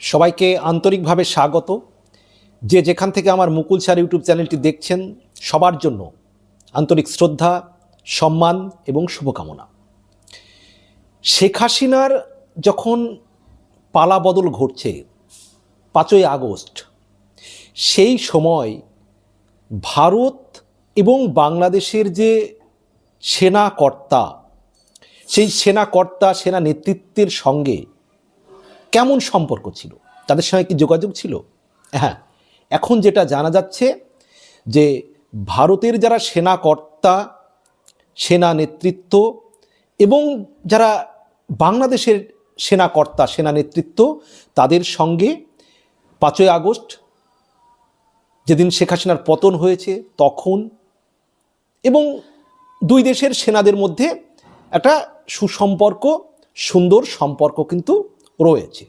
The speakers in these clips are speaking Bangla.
সবাইকে আন্তরিকভাবে স্বাগত। যে যেখান থেকে আমার মুকুল স্যার ইউটিউব চ্যানেলটি দেখছেন, সবার জন্য আন্তরিক শ্রদ্ধা, সম্মান এবং শুভকামনা। শেখ হাসিনার যখন পালা বদল ঘটছে পাঁচই আগস্ট, সেই সময় ভারত এবং বাংলাদেশের যে সেনা কর্তা সেই সেনা কর্তা সেনা নেতৃত্বের সঙ্গে কেমন সম্পর্ক ছিল? তাদের সঙ্গে কি যোগাযোগ ছিল? হ্যাঁ এখন যেটা জানা যাচ্ছে যে ভারতের যারা সেনা কর্তা সেনা নেতৃত্ব এবং যারা বাংলাদেশের সেনা কর্তা সেনা নেতৃত্ব তাদের সঙ্গে পাঁচই আগস্ট, যেদিন শেখ হাসিনার পতন হয়েছে, তখন এবং দুই দেশের সেনাদের মধ্যে একটা সুসম্পর্ক, সুন্দর সম্পর্ক কিন্তু রয়েছে।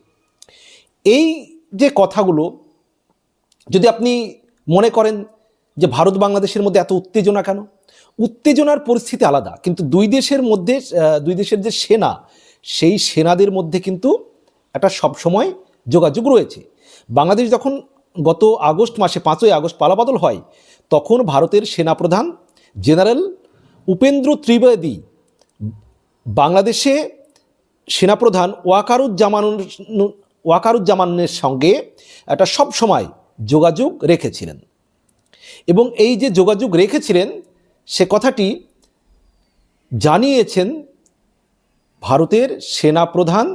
এই যে কথাগুলো, যদি আপনি মনে করেন যে ভারত বাংলাদেশের মধ্যে এত উত্তেজনা কেন? উত্তেজনার পরিস্থিতি আলাদা, কিন্তু দুই দেশের মধ্যে দুই দেশের যে সেনা, সেই সেনাদের মধ্যে কিন্তু একটা সবসময় যোগাযোগ রয়েছে। বাংলাদেশ যখন গত আগস্ট মাসে, পাঁচই আগস্ট পালাবদল হয়, তখন ভারতের সেনাপ্রধান জেনারেল উপেন্দ্র ত্রিবেদী বাংলাদেশে সেনাপ্রধান ওয়াকারুজ্জামান ওয়াকারুজ্জামানের সঙ্গে একটা সব সময় যোগাযোগ রেখেছিলেন। এবং এই যে যোগাযোগ রেখেছিলেন, সে কথাটি জানিয়েছেন ভারতের সেনাপ্রধান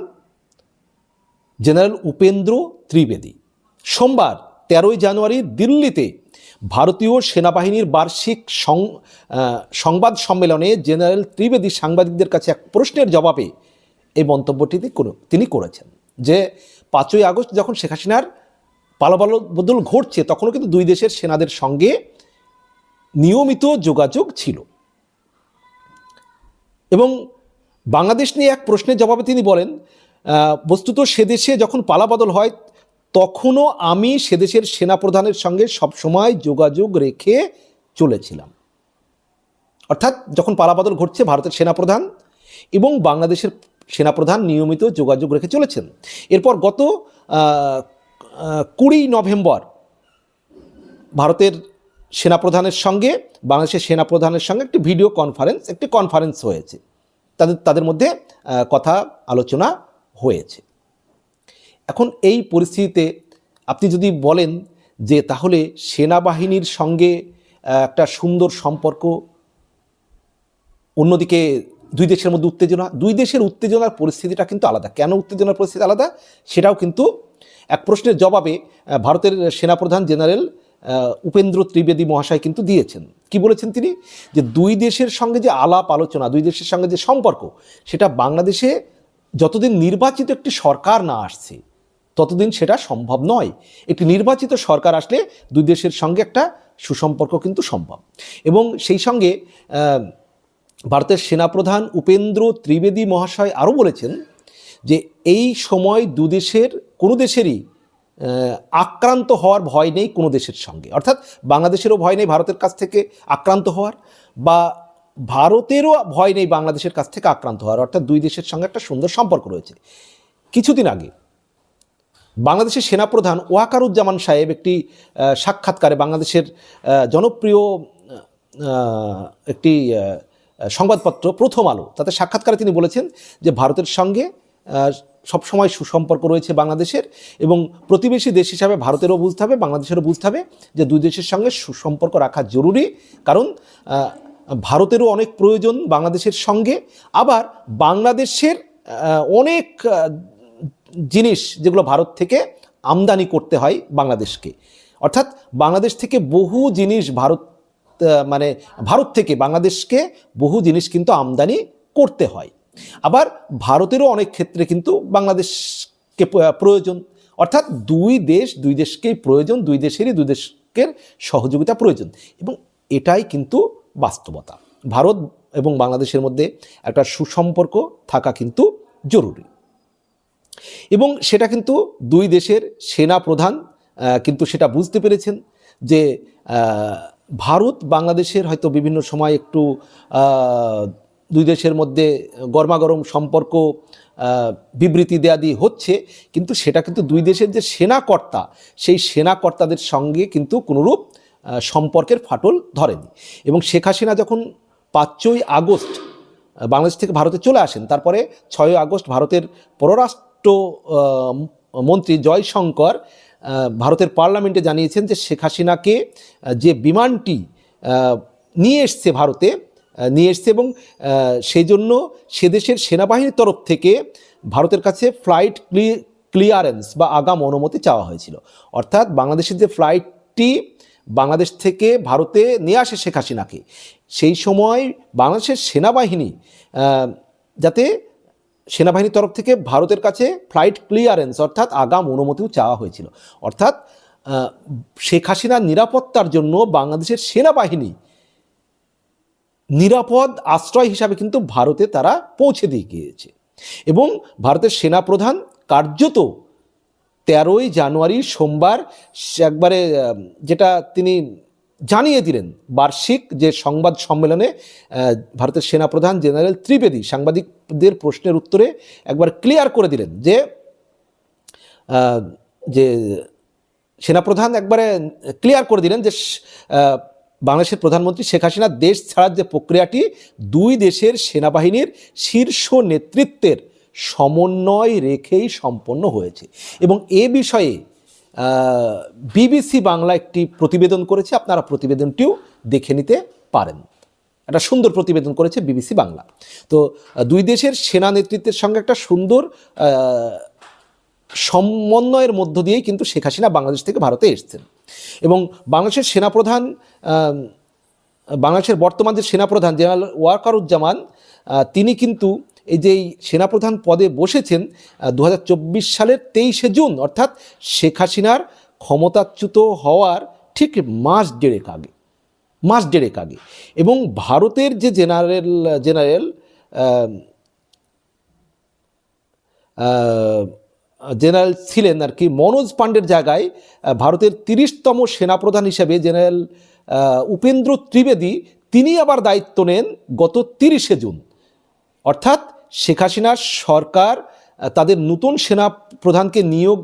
জেনারেল উপেন্দ্র ত্রিবেদী। সোমবার তেরোই জানুয়ারি দিল্লিতে ভারতীয় সেনাবাহিনীর বার্ষিক সংবাদ সম্মেলনে জেনারেল ত্রিবেদী সাংবাদিকদের কাছে এক প্রশ্নের জবাবে এই মন্তব্যটি তিনি করে- তিনি করেছেন যে পাঁচই আগস্ট যখন শেখ হাসিনার পালাপাল বদল ঘটছে তখনও কিন্তু দুই দেশের সেনাদের সঙ্গে নিয়মিত যোগাযোগ ছিল। এবং বাংলাদেশ নিয়ে এক প্রশ্নের জবাবে তিনি বলেন বস্তুত সে দেশে যখন পালাবদল হয় তখনও আমি সে দেশের সেনাপ্রধানের সঙ্গে সবসময় যোগাযোগ রেখে চলেছিলাম। অর্থাৎ যখন পালাবদল ঘটছে ভারতের সেনাপ্রধান এবং বাংলাদেশের সেনাপ্রধান নিয়মিত যোগাযোগ রেখে চলেছেন। এরপর গত কুড়ি নভেম্বর ভারতের সেনাপ্রধানের সঙ্গে, বাংলাদেশের সেনাপ্রধানের সঙ্গে একটি ভিডিও কনফারেন্স, একটি কনফারেন্স হয়েছে। তাদের তাদের মধ্যে কথা, আলোচনা হয়েছে। এখন এই পরিস্থিতিতে আপনি যদি বলেন যে তাহলে সেনাবাহিনীর সঙ্গে একটা সুন্দর সম্পর্ক অন্যদিকে দুই দেশের মধ্যে উত্তেজনা, দুই দেশের উত্তেজনার পরিস্থিতিটা কিন্তু আলাদা। কেন উত্তেজনার পরিস্থিতি আলাদা? সেটাও কিন্তু এক প্রশ্নের জবাবে ভারতের সেনাপ্রধান জেনারেল উপেন্দ্র ত্রিবেদী মহাশয় কিন্তু দিয়েছেন। কি বলেছেন তিনি? যে দুই দেশের সঙ্গে যে আলাপ আলোচনা, দুই দেশের সঙ্গে যে সম্পর্ক, সেটা বাংলাদেশে যতদিন নির্বাচিত একটি সরকার না আসছে, ততদিন সেটা সম্ভব নয়। একটি নির্বাচিত সরকার আসলে দুই দেশের সঙ্গে একটা সুসম্পর্ক কিন্তু সম্ভব। এবং সেই সঙ্গে ভারতের সেনাপ্রধান উপেন্দ্র ত্রিবেদী মহাশয় আরও বলেছেন যে এই সময় দু দেশের, কোনো দেশেরই আক্রান্ত হওয়ার ভয় নেই কোনো দেশের সঙ্গে। অর্থাৎ বাংলাদেশেরও ভয় নেই ভারতের কাছ থেকে আক্রান্ত হওয়ার বা ভারতেরও ভয় নেই বাংলাদেশের কাছ থেকে আক্রান্ত হওয়ার। অর্থাৎ দুই দেশের সঙ্গে একটা সুন্দর সম্পর্ক রয়েছে। কিছুদিন আগে বাংলাদেশের সেনাপ্রধান ওয়াকারুজ্জামান সাহেব একটি সাক্ষাৎকারে বাংলাদেশের জনপ্রিয় একটি সংবাদপত্র প্রথম আলো। তাতে সাক্ষাৎকারে তিনি বলেছেন যে ভারতের সঙ্গে সবসময় সুসম্পর্ক রয়েছে বাংলাদেশের এবং প্রতিবেশী দেশ হিসাবে ভারতেরও বুঝতে হবে, বাংলাদেশেরও বুঝতে হবে যে দুই দেশের সঙ্গে সুসম্পর্ক রাখা জরুরি। কারণ ভারতেরও অনেক প্রয়োজন বাংলাদেশের সঙ্গে। আবার বাংলাদেশের অনেক জিনিস যেগুলো ভারত থেকে আমদানি করতে হয় বাংলাদেশকে। অর্থাৎ বাংলাদেশ থেকে বহু জিনিস ভারত মানে ভারত থেকে বাংলাদেশকে বহু জিনিস কিন্তু আমদানি করতে হয়। আবার ভারতেরও অনেক ক্ষেত্রে কিন্তু বাংলাদেশকে প্রয়োজন। অর্থাৎ দুই দেশ, দুই দেশকেই প্রয়োজন, দুই দেশেরই দুই দেশের সহযোগিতা প্রয়োজন। এবং এটাই কিন্তু বাস্তবতা। ভারত এবং বাংলাদেশের মধ্যে একটা সুসম্পর্ক থাকা কিন্তু জরুরি। এবং সেটা কিন্তু দুই দেশের সেনা প্রধান কিন্তু সেটা বুঝতে পেরেছেন যে ভারত বাংলাদেশের হয়তো বিভিন্ন সময় একটু দুই দেশের মধ্যে গরমাগরম সম্পর্ক বিবৃতি দেয়া দিয়ে হচ্ছে, কিন্তু সেটা কিন্তু দুই দেশের যে সেনাকর্তা, সেই সেনাকর্তাদের সঙ্গে কিন্তু কোনোরূপ সম্পর্কের ফাটল ধরেনি। এবং শেখ হাসিনা যখন পাঁচই আগস্ট বাংলাদেশ থেকে ভারতে চলে আসেন, তারপরে ছয়ই আগস্ট ভারতের পররাষ্ট্র মন্ত্রী জয়শঙ্কর ভারতের পার্লামেন্টে জানিয়েছেন যে শেখ হাসিনাকে যে বিমানটি নিয়ে এসছে ভারতে নিয়ে এসছে এবং সেই জন্য সে দেশের সেনাবাহিনীর তরফ থেকে ভারতের কাছে ফ্লাইট ক্লিয়ারেন্স বা আগাম অনুমতি চাওয়া হয়েছিল। অর্থাৎ বাংলাদেশের যে ফ্লাইটটি বাংলাদেশ থেকে ভারতে নিয়ে আসে শেখ হাসিনাকে, সেই সময় বাংলাদেশের সেনাবাহিনী যাতে সেনাবাহিনীর তরফ থেকে ভারতের কাছে ফ্লাইট ক্লিয়ারেন্স অর্থাৎ আগাম অনুমতিও চাওয়া হয়েছিল। অর্থাৎ শেখ হাসিনার নিরাপত্তার জন্য বাংলাদেশের সেনাবাহিনী নিরাপদ আশ্রয় হিসাবে কিন্তু ভারতে তারা পৌঁছে দিয়ে গিয়েছে। এবং ভারতের সেনাপ্রধান কার্যত তেরোই জানুয়ারি সোমবার, একবারে যেটা তিনি জানিয়ে দিলেন বার্ষিক যে সংবাদ সম্মেলনে ভারতের সেনাপ্রধান জেনারেল ত্রিবেদী সাংবাদিকদের প্রশ্নের উত্তরে একবার ক্লিয়ার করে দিলেন যে যে সেনাপ্রধান একবারে ক্লিয়ার করে দিলেন যে বাংলাদেশের প্রধানমন্ত্রী শেখ হাসিনা দেশ ছাড়ার যে প্রক্রিয়াটি, দুই দেশের সেনাবাহিনীর শীর্ষ নেতৃত্বের সমন্বয় রেখেই সম্পন্ন হয়েছে। এবং এ বিষয়ে বিবিসি বাংলা একটি প্রতিবেদন করেছে, আপনারা প্রতিবেদনটিও দেখে নিতে পারেন। একটা সুন্দর প্রতিবেদন করেছে বিবিসি বাংলা। তো দুই দেশের সেনা নেতৃত্বের সঙ্গে একটা সুন্দর সমন্বয়ের মধ্য দিয়েই কিন্তু শেখ হাসিনা বাংলাদেশ থেকে ভারতে এসছেন। এবং বাংলাদেশের সেনাপ্রধান বাংলাদেশের বর্তমান যে সেনাপ্রধান জেনারেল ওয়াকারুজ্জামান তিনি কিন্তু এই যে সেনাপ্রধান পদে বসেছেন দু হাজার চব্বিশ সালের তেইশে জুন, অর্থাৎ শেখ হাসিনার ক্ষমতাচ্যুত হওয়ার ঠিক মাস দেড়েক আগে, মাস দেড়েক আগে। এবং ভারতের যে জেনারেল জেনারেল জেনারেল ছিলেন আর কি মনোজ পাণ্ডের জায়গায় ভারতের তিরিশতম সেনাপ্রধান হিসেবে জেনারেল উপেন্দ্র ত্রিবেদী, তিনি আবার দায়িত্ব নেন গত তিরিশে জুন। অর্থাৎ শেখ হাসিনার সরকার তাদের নতুন সেনা প্রধানকে নিয়োগ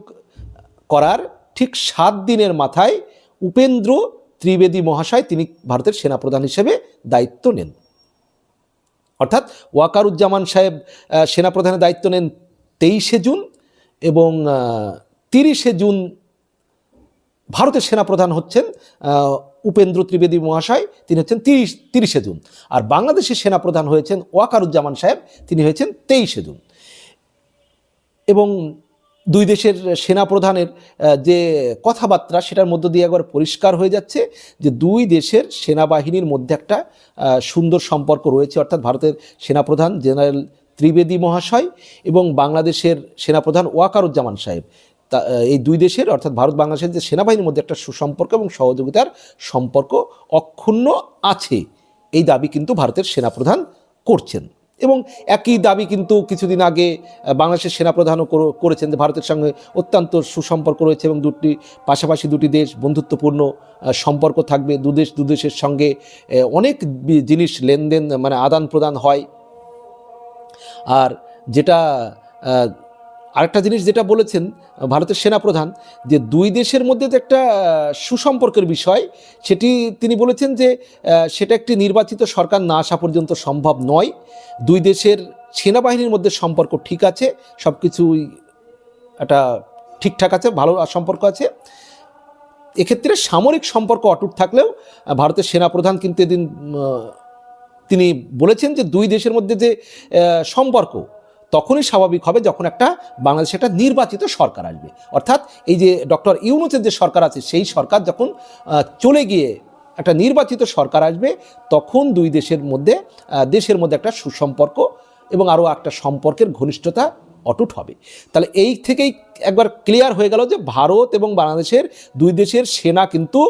করার ঠিক সাত দিনের মাথায় উপেন্দ্র ত্রিবেদী মহাশয় তিনি ভারতের সেনাপ্রধান হিসেবে দায়িত্ব নেন। অর্থাৎ ওয়াকারুজ্জামান সাহেব সেনাপ্রধানের দায়িত্ব নেন তেইশে জুন এবং তিরিশে জুন ভারতের সেনাপ্রধান হচ্ছেন উপেন্দ্র ত্রিবেদী মহাশয়, তিনি হচ্ছেন তিরিশ, তিরিশে জুন। আর বাংলাদেশের সেনাপ্রধান হয়েছেন ওয়াকারুজ্জামান সাহেব, তিনি হয়েছেন তেইশে জুন। এবং দুই দেশের সেনাপ্রধানের যে কথাবার্তা, সেটার মধ্য দিয়ে একবার পরিষ্কার হয়ে যাচ্ছে যে দুই দেশের সেনাবাহিনীর মধ্যে একটা সুন্দর সম্পর্ক রয়েছে, অর্থাৎ ভারতের সেনাপ্রধান জেনারেল ত্রিবেদী মহাশয় এবং বাংলাদেশের সেনাপ্রধান ওয়াকারুজ্জামান সাহেব। তা এই দুই দেশের, অর্থাৎ ভারত, বাংলাদেশের যে সেনাবাহিনীর মধ্যে একটা সুসম্পর্ক এবং সহযোগিতার সম্পর্ক অক্ষুণ্ণ আছে, এই দাবি কিন্তু ভারতের সেনাপ্রধান করছেন। এবং একই দাবি কিন্তু কিছুদিন আগে বাংলাদেশের সেনাপ্রধানও করো- করেছেন যে ভারতের সঙ্গে অত্যন্ত সুসম্পর্ক রয়েছে এবং দুটি, পাশাপাশি দুটি দেশ বন্ধুত্বপূর্ণ সম্পর্ক থাকবে। দু দেশ, দু দেশের সঙ্গে অনেক জিনিস লেনদেন মানে আদান প্রদান হয়। আর যেটা আরেকটা জিনিস যেটা বলেছেন, ভারতের সেনাপ্রধান, যে দুই দেশের মধ্যে যে একটা সুসম্পর্কের বিষয়, সেটি তিনি বলেছেন যে সেটা একটি নির্বাচিত সরকার না আসা পর্যন্ত সম্ভব নয়। দুই দেশের সেনাবাহিনীর মধ্যে সম্পর্ক ঠিক আছে সব কিছুই একটা ঠিকঠাক আছে, ভালো সম্পর্ক আছে। এক্ষেত্রে সামরিক সম্পর্ক অটুট থাকলেও ভারতের সেনাপ্রধান কিন্তু এদিন তিনি বলেছেন যে দুই দেশের মধ্যে যে সম্পর্ক তখনই স্বাভাবিক হবে যখন একটা বাংলাদেশে একটা নির্বাচিত সরকার আসবে। অর্থাৎ এই যে ডক্টর ইউনুসের যে সরকার আছে, সেই সরকার যখন চলে গিয়ে একটা নির্বাচিত সরকার আসবে, তখন দুই দেশের মধ্যে দেশের মধ্যে একটা সুসম্পর্ক এবং আরও একটা সম্পর্কের ঘনিষ্ঠতা অটুট হবে। তাহলে এই থেকেই একবার ক্লিয়ার হয়ে গেল যে ভারত এবং বাংলাদেশের দুই দেশের সেনা কিন্তু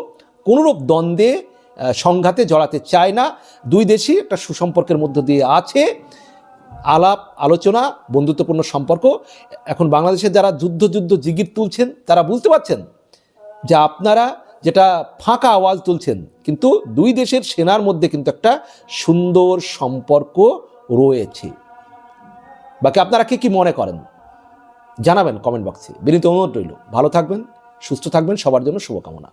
কোনোরূপ দ্বন্দ্বে সংঘাতে জড়াতে চায় না। দুই দেশই একটা সুসম্পর্কের মধ্য দিয়ে আছে। আলাপ, আলোচনা, বন্ধুত্বপূর্ণ সম্পর্ক। এখন বাংলাদেশের যারা যুদ্ধ যুদ্ধ জিগির তুলছেন, তারা বুঝতে পারছেন যে আপনারা যেটা ফাঁকা আওয়াজ তুলছেন, কিন্তু দুই দেশের সেনার মধ্যে কিন্তু একটা সুন্দর সম্পর্ক রয়েছে। বাকি আপনারা কি কি মনে করেন? জানাবেন কমেন্ট বক্সে। বিনীত অনুরোধ রইল। ভালো থাকবেন, সুস্থ থাকবেন, সবার জন্য শুভকামনা।